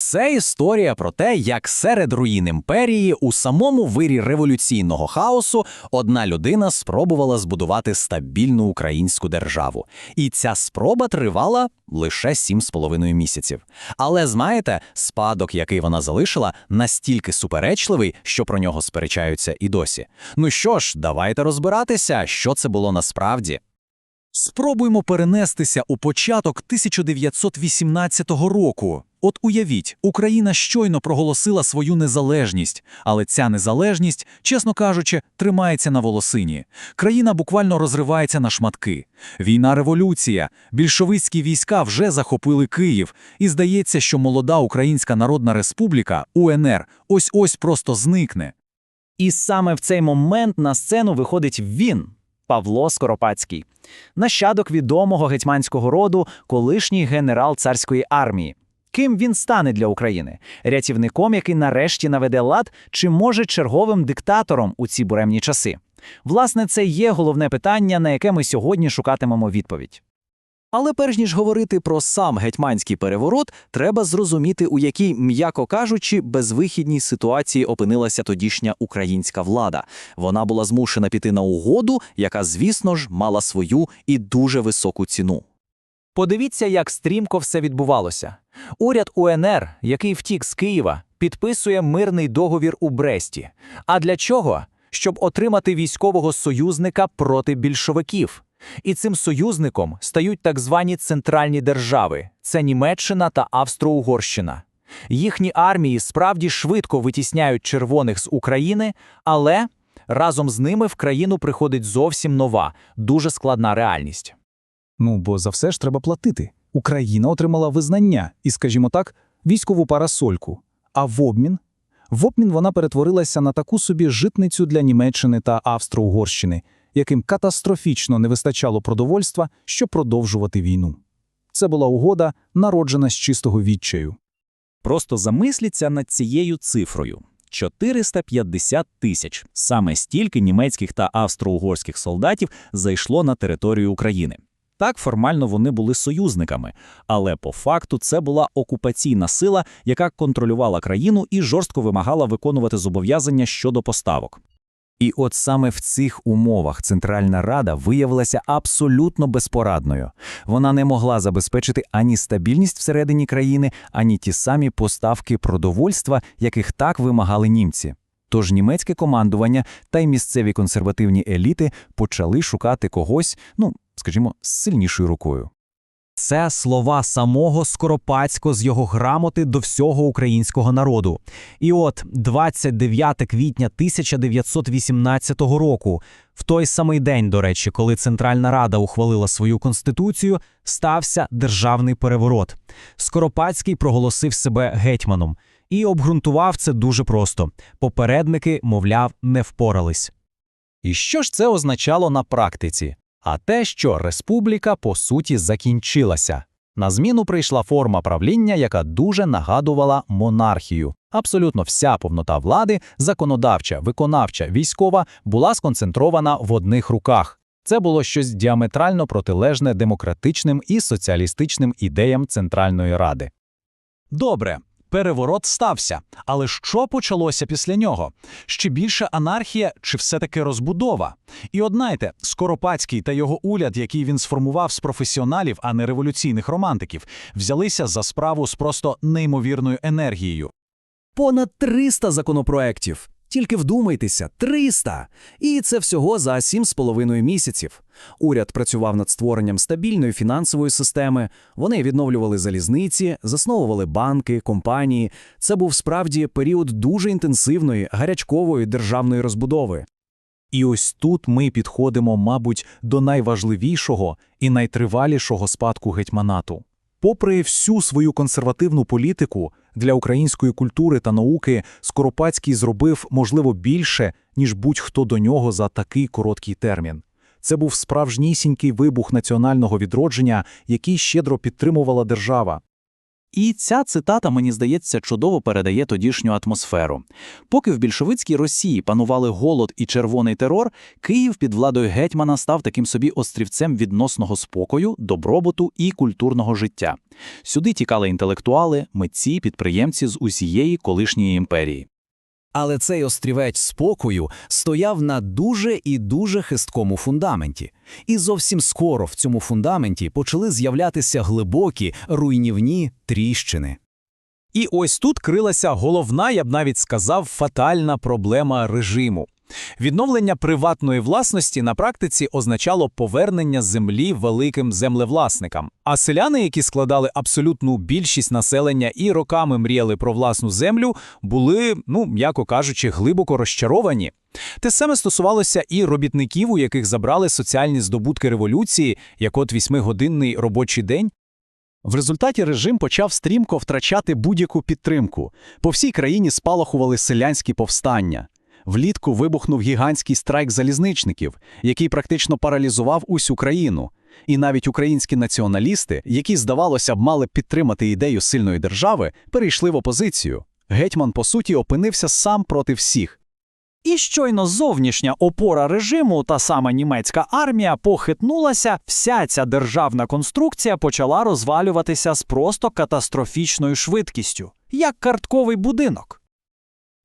Це історія про те, як серед руїн імперії у самому вирі революційного хаосу одна людина спробувала збудувати стабільну українську державу. І ця спроба тривала лише сім з половиною місяців. Але знаєте, спадок, який вона залишила, настільки суперечливий, що про нього сперечаються і досі. Ну що ж, давайте розбиратися, що це було насправді. Спробуймо перенестися у початок 1918 року. От уявіть, Україна щойно проголосила свою незалежність, але ця незалежність, чесно кажучи, тримається на волосині. Країна буквально розривається на шматки. Війна революція, більшовицькі війська вже захопили Київ, і здається, що молода Українська Народна Республіка УНР ось-ось просто зникне. І саме в цей момент на сцену виходить він, Павло Скоропадський, нащадок відомого гетьманського роду, колишній генерал царської армії. Ким він стане для України? Рятівником, який нарешті наведе лад, чи може черговим диктатором у ці буремні часи? Власне, це є головне питання, на яке ми сьогодні шукатимемо відповідь. Але перш ніж говорити про сам гетьманський переворот, треба зрозуміти, у якій, м'яко кажучи, безвихідній ситуації опинилася тодішня українська влада. Вона була змушена піти на угоду, яка, звісно ж, мала свою і дуже високу ціну. Подивіться, як стрімко все відбувалося. Уряд УНР, який втік з Києва, підписує мирний договір у Бресті. А для чого? Щоб отримати військового союзника проти більшовиків. І цим союзником стають так звані центральні держави це Німеччина та Австро-Угорщина. Їхні армії справді швидко витісняють червоних з України, але разом з ними в країну приходить зовсім нова, дуже складна реальність. Ну, бо за все ж треба платити. Україна отримала визнання і, скажімо так, військову парасольку. А в обмін? В обмін вона перетворилася на таку собі житницю для Німеччини та Австро-Угорщини, яким катастрофічно не вистачало продовольства, щоб продовжувати війну. Це була угода, народжена з чистого відчаю. Просто замисліться над цією цифрою. 450 тисяч. Саме стільки німецьких та австро-угорських солдатів зайшло на територію України. Так, формально вони були союзниками, але по факту це була окупаційна сила, яка контролювала країну і жорстко вимагала виконувати зобов'язання щодо поставок. І от саме в цих умовах Центральна Рада виявилася абсолютно безпорадною. Вона не могла забезпечити ані стабільність всередині країни, ані ті самі поставки продовольства, яких так вимагали німці. Тож німецьке командування та й місцеві консервативні еліти почали шукати когось, ну, скажімо, з сильнішою рукою. Це слова самого Скоропадського з його грамоти до всього українського народу. І от 29 квітня 1918 року, в той самий день, до речі, коли Центральна Рада ухвалила свою конституцію, стався державний переворот. Скоропадський проголосив себе гетьманом і обґрунтував це дуже просто: попередники, мовляв, не впорались. І що ж це означало на практиці? А те, що республіка по суті закінчилася. На зміну прийшла форма правління, яка дуже нагадувала монархію. Абсолютно вся повнота влади, законодавча, виконавча, військова, була сконцентрована в одних руках. Це було щось діаметрально протилежне демократичним і соціалістичним ідеям Центральної Ради. Добре, переворот стався. Але що почалося після нього? Ще більше анархія чи все-таки розбудова? І однайте, Скоропадський та його уряд, який він сформував з професіоналів, а не революційних романтиків, взялися за справу з просто неймовірною енергією. Понад 300 законопроєктів. Тільки вдумайтеся, 300! І це всього за 7,5 місяців. Уряд працював над створенням стабільної фінансової системи, вони відновлювали залізниці, засновували банки, компанії. Це був справді період дуже інтенсивної, гарячкової державної розбудови. І ось тут ми підходимо, мабуть, до найважливішого і найтривалішого спадку гетьманату. Попри всю свою консервативну політику для української культури та науки, Скоропадський зробив, можливо, більше, ніж будь-хто до нього за такий короткий термін. Це був справжнісінький вибух національного відродження, який щедро підтримувала держава. І ця цитата, мені здається, чудово передає тодішню атмосферу. Поки в більшовицькій Росії панували голод і червоний терор, Київ під владою гетьмана став таким собі острівцем відносного спокою, добробуту і культурного життя. Сюди тікали інтелектуали, митці, підприємці з усієї колишньої імперії. Але цей острівець спокою стояв на дуже і дуже хисткому фундаменті. І зовсім скоро в цьому фундаменті почали з'являтися глибокі, руйнівні тріщини. І ось тут крилася головна, я б навіть сказав, фатальна проблема режиму. Відновлення приватної власності на практиці означало повернення землі великим землевласникам. А селяни, які складали абсолютну більшість населення і роками мріяли про власну землю, були, ну м'яко кажучи, глибоко розчаровані. Те саме стосувалося і робітників, у яких забрали соціальні здобутки революції, як от вісьмигодинний робочий день. В результаті режим почав стрімко втрачати будь-яку підтримку. По всій країні спалахували селянські повстання. Влітку вибухнув гігантський страйк залізничників, який практично паралізував усю країну. І навіть українські націоналісти, які, здавалося б, мали підтримати ідею сильної держави, перейшли в опозицію. Гетьман, по суті, опинився сам проти всіх. І щойно зовнішня опора режиму, та сама німецька армія, похитнулася, вся ця державна конструкція почала розвалюватися з просто катастрофічною швидкістю, як картковий будинок.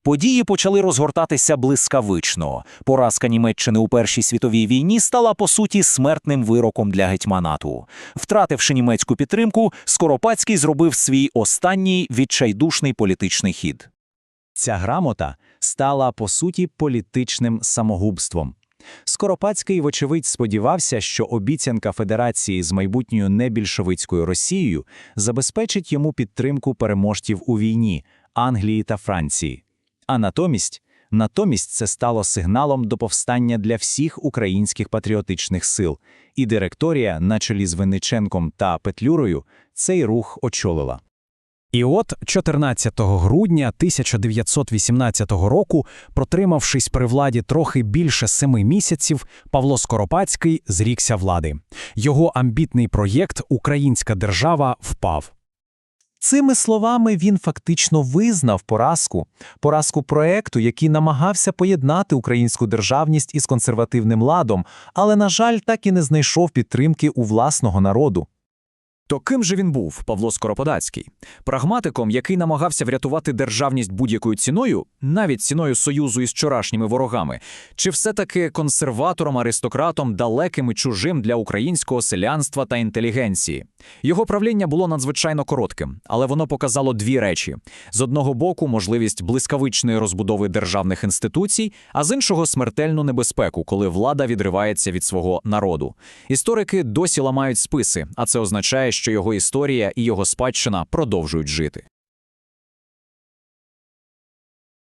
Події почали розгортатися блискавично. Поразка Німеччини у Першій світовій війні стала по суті смертним вироком для гетьманату. Втративши німецьку підтримку, Скоропадський зробив свій останній відчайдушний політичний хід. Ця грамота стала, по суті, політичним самогубством. Скоропадський, вочевидь, сподівався, що обіцянка Федерації з майбутньою небільшовицькою Росією забезпечить йому підтримку переможців у війні Англії та Франції. А натомість, натомість це стало сигналом до повстання для всіх українських патріотичних сил, і директорія, на чолі з Винниченком та Петлюрою, цей рух очолила. І от 14 грудня 1918 року, протримавшись при владі трохи більше семи місяців, Павло Скоропадський зрікся влади. Його амбітний проєкт Українська держава впав. Цими словами він фактично визнав поразку, поразку проекту, який намагався поєднати українську державність із консервативним ладом, але, на жаль, так і не знайшов підтримки у власного народу. То ким же він був, Павло Скоропадацький? Прагматиком, який намагався врятувати державність будь-якою ціною, навіть ціною союзу із вчорашніми ворогами, чи все-таки консерватором, аристократом, далеким і чужим для українського селянства та інтелігенції? Його правління було надзвичайно коротким, але воно показало дві речі: з одного боку, можливість блискавичної розбудови державних інституцій, а з іншого смертельну небезпеку, коли влада відривається від свого народу. Історики досі ламають списи, а це означає, що його історія і його спадщина продовжують жити.